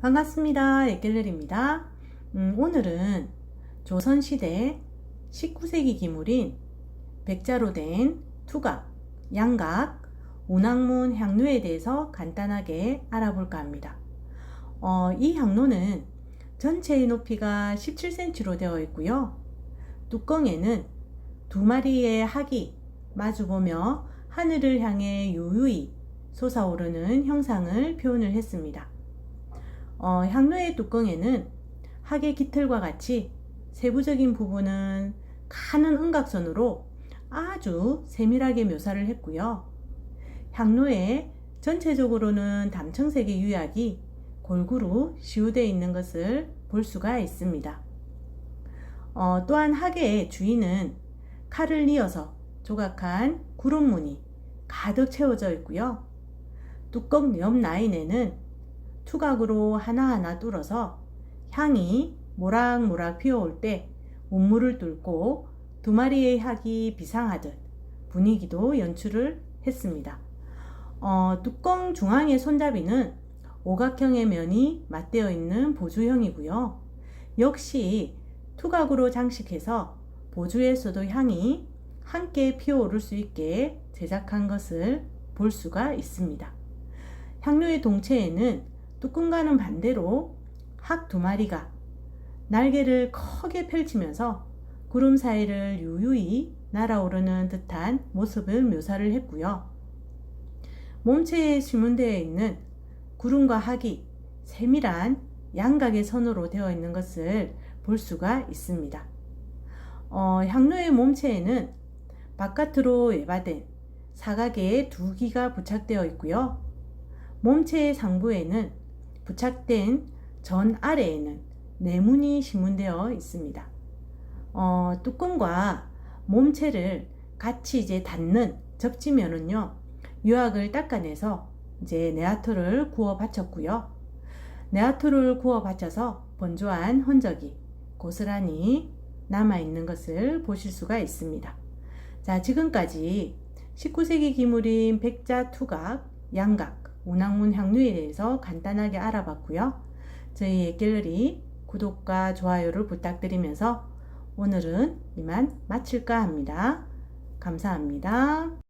반갑습니다. 에켈ler입니다. 음, 오늘은 조선시대 19세기 기물인 백자로 된 투각, 양각, 운항문 향로에 대해서 간단하게 알아볼까 합니다. 어, 이 향로는 전체의 높이가 17cm로 되어 있고요. 뚜껑에는 두 마리의 학이 마주보며 하늘을 향해 유유히 솟아오르는 형상을 표현을 했습니다. 어, 향로의 뚜껑에는 학의 깃털과 같이 세부적인 부분은 가는 음각선으로 아주 세밀하게 묘사를 했고요. 향로에 전체적으로는 담청색의 유약이 골고루 시우되어 있는 것을 볼 수가 있습니다. 어, 또한 학의 주위는 칼을 이어서 조각한 구름 무늬 가득 채워져 있고요. 뚜껑 옆 라인에는 투각으로 하나하나 뚫어서 향이 모락모락 피어올 때 온물을 뚫고 두 마리의 학이 비상하듯 분위기도 연출을 했습니다. 어, 뚜껑 중앙의 손잡이는 오각형의 면이 맞대어 있는 보주형이고요. 역시 투각으로 장식해서 보주에서도 향이 함께 피어오를 수 있게 제작한 것을 볼 수가 있습니다. 향료의 동체에는 뚜껑과는 반대로 학 두 마리가 날개를 크게 펼치면서 구름 사이를 유유히 날아오르는 듯한 모습을 묘사를 했고요. 몸체에 지문되어 있는 구름과 학이 세밀한 양각의 선으로 되어 있는 것을 볼 수가 있습니다. 어, 향로의 몸체에는 바깥으로 외바된 사각의 두 기가 부착되어 있고요. 몸체의 상부에는 부착된 전 아래에는 네문이 시문되어 있습니다. 어, 뚜껑과 몸체를 같이 이제 닿는 접지면은요, 유약을 닦아내서 이제 네아토를 구워 바쳤고요. 네아토를 구워 바쳐서 번조한 흔적이 고스란히 남아있는 것을 보실 수가 있습니다. 자, 지금까지 19세기 기물인 백자 투각, 양각, 운항문 향류에 대해서 간단하게 알아봤고요. 저희 갤러리 구독과 좋아요를 부탁드리면서 오늘은 이만 마칠까 합니다. 감사합니다.